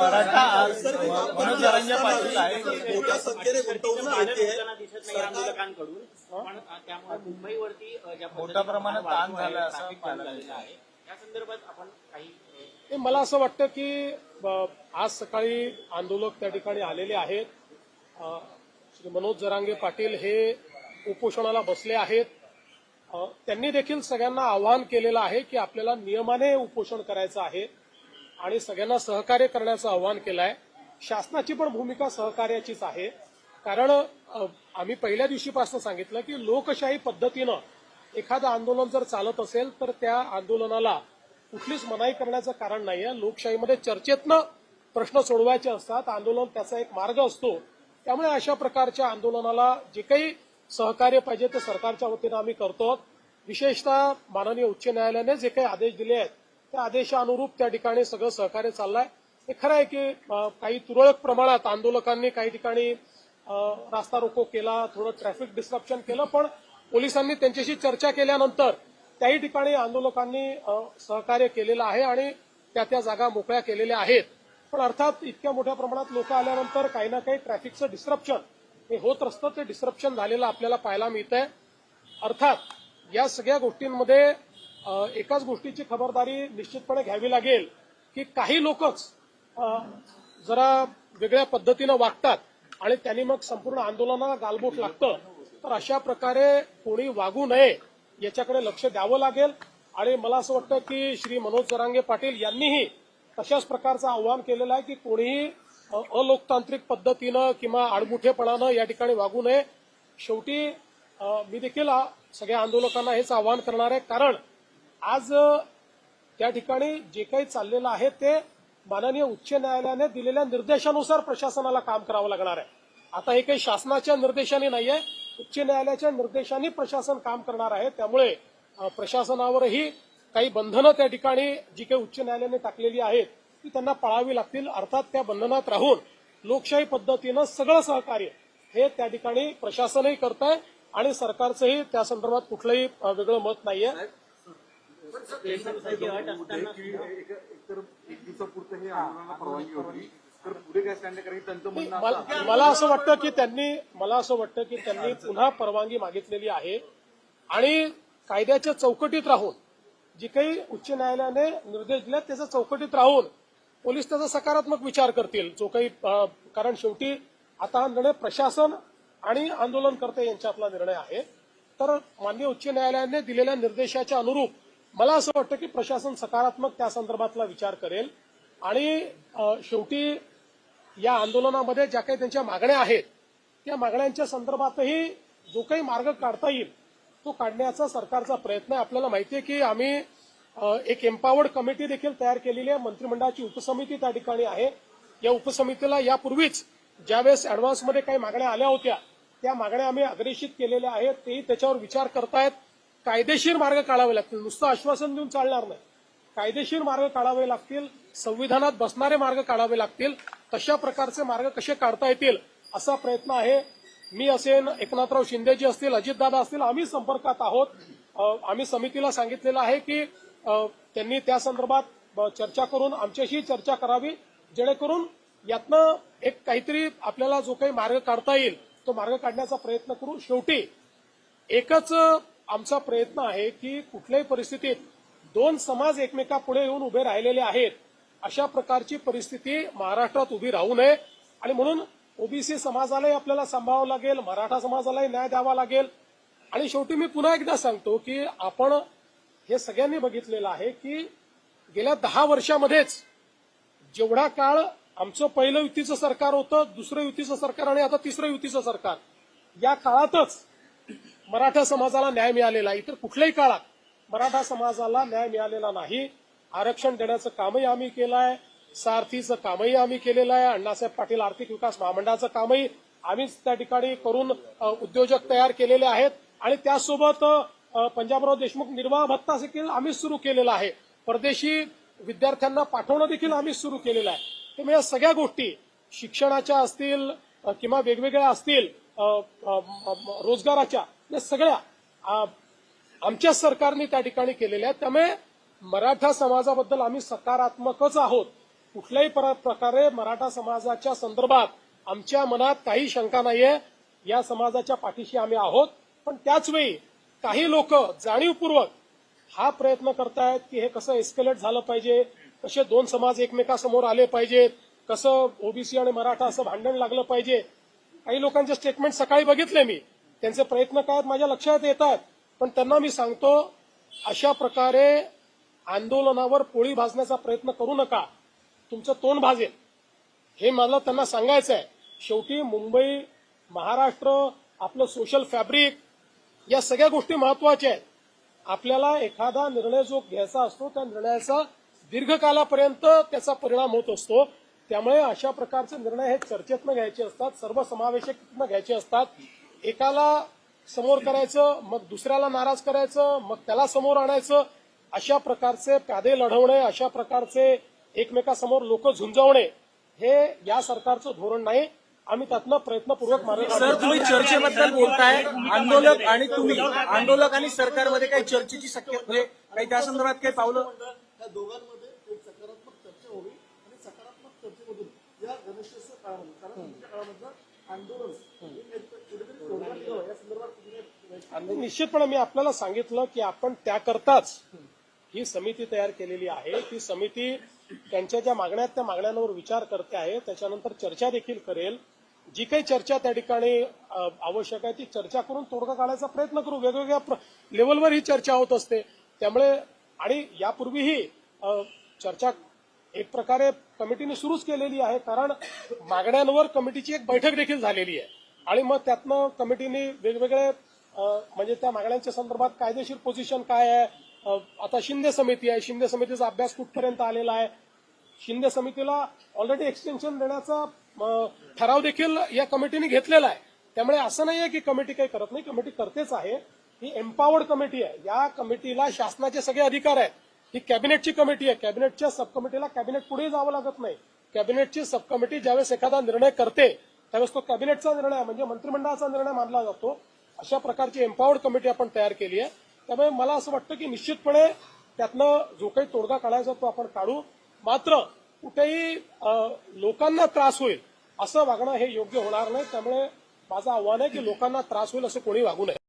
मराठा मनोज जरांगे पाटील आहे. मोठ्या संख्येने गुंतवणूक पण त्यामुळे मुंबईवरती मोठ्या प्रमाणात ताण झाला असं पाहायला. आहे. या संदर्भात आपण काही मला असं वाटतं की आज सकाळी आंदोलक त्या ठिकाणी आलेले आहेत. श्री मनोज जरांगे पाटील हे उपोषणाला बसले आहेत. त्यांनी देखील सगळ्यांना आवाहन केलेलं आहे की आपल्याला नियमाने उपोषण करायचं आहे. आणि सगळ्यांना सहकार्य करण्याचं आवाहन केलं आहे शासनाची पण भूमिका सहकार्याचीच आहे. कारण आम्ही पहिल्या दिवशीपासून सांगितलं की लोकशाही पद्धतीनं एखादं आंदोलन जर चालत असेल तर त्या आंदोलनाला कुठलीच मनाई करण्याचं कारण नाही आहे लोकशाहीमध्ये चर्चेतनं प्रश्न सोडवायचे असतात. आंदोलन त्याचा एक मार्ग असतो. त्यामुळे अशा प्रकारच्या आंदोलनाला जे काही सहकार्य पाहिजे ते सरकारच्या वतीनं आम्ही करतो. विशेषतः माननीय उच्च न्यायालयाने जे काही आदेश दिले आहेत त्या आदेशानुरूप त्या ठिकाणी सगळं सहकार्य चाललंय. हे खरं आहे की काही तुरळक प्रमाणात आंदोलकांनी काही ठिकाणी रास्ता रोको केला थोडं ट्रॅफिक डिस्ट्रप्शन केलं पण पोलिसांनी त्यांच्याशी चर्चा केल्यानंतर त्याही ठिकाणी आंदोलकांनी सहकार्य केलेलं आहे आणि त्या त्या जागा मोकळ्या केलेल्या आहेत. पण अर्थात इतक्या मोठ्या प्रमाणात लोक आल्यानंतर काही ना काही ट्रॅफिकचं डिस्ट्रप्शन हे होत असतं ते डिस्ट्रप्शन झालेलं आपल्याला पाहायला मिळतंय. अर्थात या सगळ्या गोष्टींमध्ये एकाच गोष्टीची खबरदारी निश्चितपणे घ्यावी लागेल की काही लोकच जरा वेगळ्या पद्धतीनं वागतात आणि त्यांनी मग संपूर्ण आंदोलनाला गालबोट लागतं. तर अशा प्रकारे कोणी वागू नये याच्याकडे लक्ष द्यावं लागेल. आणि मला असं वाटतं की श्री मनोज जरांगे पाटील यांनीही तशाच प्रकारचं आव्हान केलेलं आहे की कोणीही अलोकतांत्रिक पद्धतीनं किंवा आडमुठेपणानं या ठिकाणी वागू नये. शेवटी मी देखील सगळ्या आंदोलकांना हेच आवाहन करणार आहे. कारण आज त्या ठिकाणी जे काही चाललेलं आहे ते माननीय उच्च न्यायालयाने दिलेल्या निर्देशानुसार प्रशासनाला काम करावं लागणार आहे. आता हे काही शासनाच्या निर्देशाने नाहीये उच्च न्यायालयाच्या निर्देशाने प्रशासन काम करणार आहे. त्यामुळे प्रशासनावरही काही बंधनं त्या ठिकाणी जी काही उच्च न्यायालयाने टाकलेली आहेत ती त्यांना पाळावी लागतील. अर्थात त्या बंधनात राहून लोकशाही पद्धतीनं सगळं सहकार्य हे त्या ठिकाणी प्रशासनही करत आहे आणि सरकारचंही त्या संदर्भात कुठलंही वेगळं मत नाहीये. मला मला असं वाटतं की त्यांनी मला असं वाटतं की त्यांनी पुन्हा परवानगी मागितलेली आहे. आणि कायद्याच्या चौकटीत राहून जी काही उच्च न्यायालयाने निर्देश दिले त्याच्या चौकटीत राहून पोलीस त्याचा सकारात्मक विचार करतील. जो काही कारण शेवटी आता हा निर्णय प्रशासन आणि आंदोलनकर्ते यांच्यातला निर्णय आहे. तर माननीय उच्च न्यायालयाने दिलेल्या निर्देशाच्या अनुरूप मला असं वाटतं की प्रशासन सकारात्मक त्या संदर्भातला विचार करेल. आणि शेवटी या आंदोलनामध्ये ज्या काही त्यांच्या मागण्या आहेत त्या मागण्यांच्या संदर्भातही जो काही मार्ग काढता येईल तो काढण्याचा सरकारचा प्रयत्न आहे. आपल्याला माहिती आहे की आम्ही एक एम्पावर्ड कमिटी देखील तयार केलेली आहे. मंत्रिमंडळाची उपसमिती त्या ठिकाणी आहे. या उपसमितीला यापूर्वीच ज्यावेळेस ऍडव्हान्समध्ये काही मागण्या आल्या होत्या त्या मागण्या आम्ही अग्रेषित केलेल्या आहेत. तेही त्याच्यावर विचार करतायत. कायदेशीर मार्ग काढावे लागतील. नुसतं आश्वासन देऊन चालणार नाही. कायदेशीर मार्ग काढावे लागतील. संविधानात बसणारे मार्ग काढावे लागतील. तशा प्रकारचे मार्ग कसे काढता येतील असा प्रयत्न आहे. मी असेन एकनाथराव शिंदेजी असतील अजितदादा असतील आम्ही संपर्कात आहोत. आम्ही समितीला सांगितलेलं आहे की त्यांनी त्या संदर्भात चर्चा करून आमच्याशी चर्चा करावी. जेणेकरून यातनं एक काहीतरी आपल्याला जो काही मार्ग काढता येईल तो मार्ग काढण्याचा प्रयत्न करू. शेवटी एकच आमचा प्रयत्न आहे की कुठल्याही परिस्थितीत दोन समाज एकमेकापुढे येऊन उभे राहिलेले आहेत अशा प्रकारची परिस्थिती महाराष्ट्रात उभी राहू नये. आणि म्हणून ओबीसी समाजालाही आपल्याला सांभाळावं लागेल मराठा समाजालाही न्याय द्यावा लागेल. आणि शेवटी मी पुन्हा एकदा सांगतो की आपण हे सगळ्यांनी बघितलेलं आहे की गेल्या दहा वर्षामध्येच जेवढा काळ आमचं पहिलं युतीचं सरकार होतं दुसरं युतीचं सरकार आणि आता तिसरं युतीचं सरकार या काळातच मराठा समाजाला न्याय मिळालेला आहे. इतर कुठल्याही काळात मराठा समाजाला न्याय मिळालेला नाही. आरक्षण देण्याचं कामही आम्ही केलं आहे सारथीचं कामही आम्ही केलेलं आहे. अण्णासाहेब पाटील आर्थिक विकास महामंडळाचं कामही आम्हीच त्या ठिकाणी करून उद्योजक तयार केलेले आहेत. आणि त्यासोबत पंजाबराव देशमुख निर्वाह भत्ता देखील आम्हीच सुरू केलेला आहे. परदेशी विद्यार्थ्यांना पाठवणं देखील आम्हीच सुरू केलेलं आहे. त्यामुळे या सगळ्या गोष्टी शिक्षणाच्या असतील किंवा वेगवेगळ्या असतील रोजगाराच्या या सगळ्या आमच्या आमच्याच सरकारने त्या ठिकाणी केलेल्या त्यामुळे मराठा समाजाबद्दल आम्ही सकारात्मकच आहोत. कुठल्याही प्र- प्रकारे मराठा समाजाच्या संदर्भात आमच्या मनात काही शंका नाहीये. या समाजाच्या पाठीशी आम्ही आहोत. पण त्याचवेळी काही लोक जाणीवपूर्वक हा प्रयत्न करतायत की हे कसं एस्केलेट झालं पाहिजे कसे दोन समाज एकमेकासमोर आले पाहिजेत कसं ओबीसी आणि मराठा असं भांडण लागलं पाहिजे. काही लोकांचे स्टेटमेंट सकाळी बघितले मी. त्यांचे प्रयत्न काय माझ्या लक्षात येतात. पण त्यांना मी सांगतो अशा प्रकारे आंदोलनावर पोळी भाजण्याचा प्रयत्न करू नका. तुमचं तोंड भाजेल. हे मला त्यांना सांगायचं आहे शेवटी मुंबई महाराष्ट्र आपलं सोशल फॅब्रिक या सगळ्या गोष्टी महत्त्वाच्या आहेत. आपल्याला एखादा निर्णय जो घ्यायचा असतो त्या निर्णयाचा दीर्घकालापर्यंत त्याचा परिणाम होत असतो. त्यामुळे अशा प्रकारचे निर्णय हे चर्चेतनं घ्यायचे असतात सर्वसमावेशकनं घ्यायचे असतात. एकाला समोर करायचं मग दुसऱ्याला नाराज करायचं मग त्याला समोर आणायचं अशा प्रकारचे प्यादे लढवणे अशा प्रकारचे एकमेकासमोर लोक झुंजवणे हे या सरकारचं धोरण नाही. आम्ही त्यातनं प्रयत्नपूर्वक मार्ग सर. तुम्ही चर्चेबद्दल बोलताय. आंदोलक आणि तुम्ही आंदोलक आणि सरकारमध्ये काही चर्चेची शक्यता काही त्या संदर्भात काही पावलं? त्या दोघांमध्ये एक सकारात्मक चर्चा व्हावी आणि सकारात्मक चर्चेमधून या गणेशोत्सव काळामध्ये कारण काळामधलं आंदोलन हे नेतृत्व कुठेतरी तोडगा निघावं या संदर्भात तुम्ही आणि निश्चितपणे मी आपल्याला सांगितलं की आपण त्याकरताच ही समिती तयार केलेली आहे. ती समिती त्यांच्या ज्या मागण्या त्या मागण्यांवर विचार करते आहे. त्याच्यानंतर चर्चा देखील करेल. जी काही चर्चा त्या ठिकाणी आवश्यक आहे ती चर्चा करून तोडगा काढायचा प्रयत्न करू. वेगवेगळ्या प्र- लेवलवर ही चर्चा होत असते. त्यामुळे आणि यापूर्वीही चर्चा एक प्रकारे कमिटीने सुरूच केलेली आहे कारण मागण्यांवर कमिटीची एक बैठक देखील झालेली आहे. आणि मग त्यातनं कमिटीने वेगवेगळे म्हणजे त्या मागण्यांच्या संदर्भात कायदेशीर पोझिशन काय आहे? आता शिंदे समिती आहे. शिंदे समितीचा अभ्यास कुठपर्यंत आलेला आहे? शिंदे समितीला ऑलरेडी एक्सटेन्शन देण्याचा ठराव देखील या कमिटीने घेतलेला आहे. त्यामुळे असं नाही आहे की कमिटी काही करत नाही. कमिटी करतेच आहे. ही एम्पॉवर्ड कमिटी आहे. या कमिटीला शासनाचे सगळे अधिकार आहेत. ही कॅबिनेटची कमिटी आहे. कॅबिनेटच्या सब कमिटीला कॅबिनेट पुढे जावं लागत नाही. कॅबिनेटची सब कमिटी ज्यावेळेस एखादा निर्णय करते त्यावेळेस तो कॅबिनेटचा निर्णय आहे, म्हणजे मंत्रिमंडळाचा निर्णय मानला जातो. अशा प्रकारची एम्पॉवर्ड कमिटी आपण तयार केली आहे. त्यामुळे मला असं वाटतं की निश्चितपणे त्यातनं जो काही तोडगा काढायचा तो आपण काढू. मात्र कुठेही लोकांना त्रास होईल असं वागणं हे योग्य होणार नाही. त्यामुळे माझं आव्हान आहे की लोकांना त्रास होईल असं कोणी वागू नये.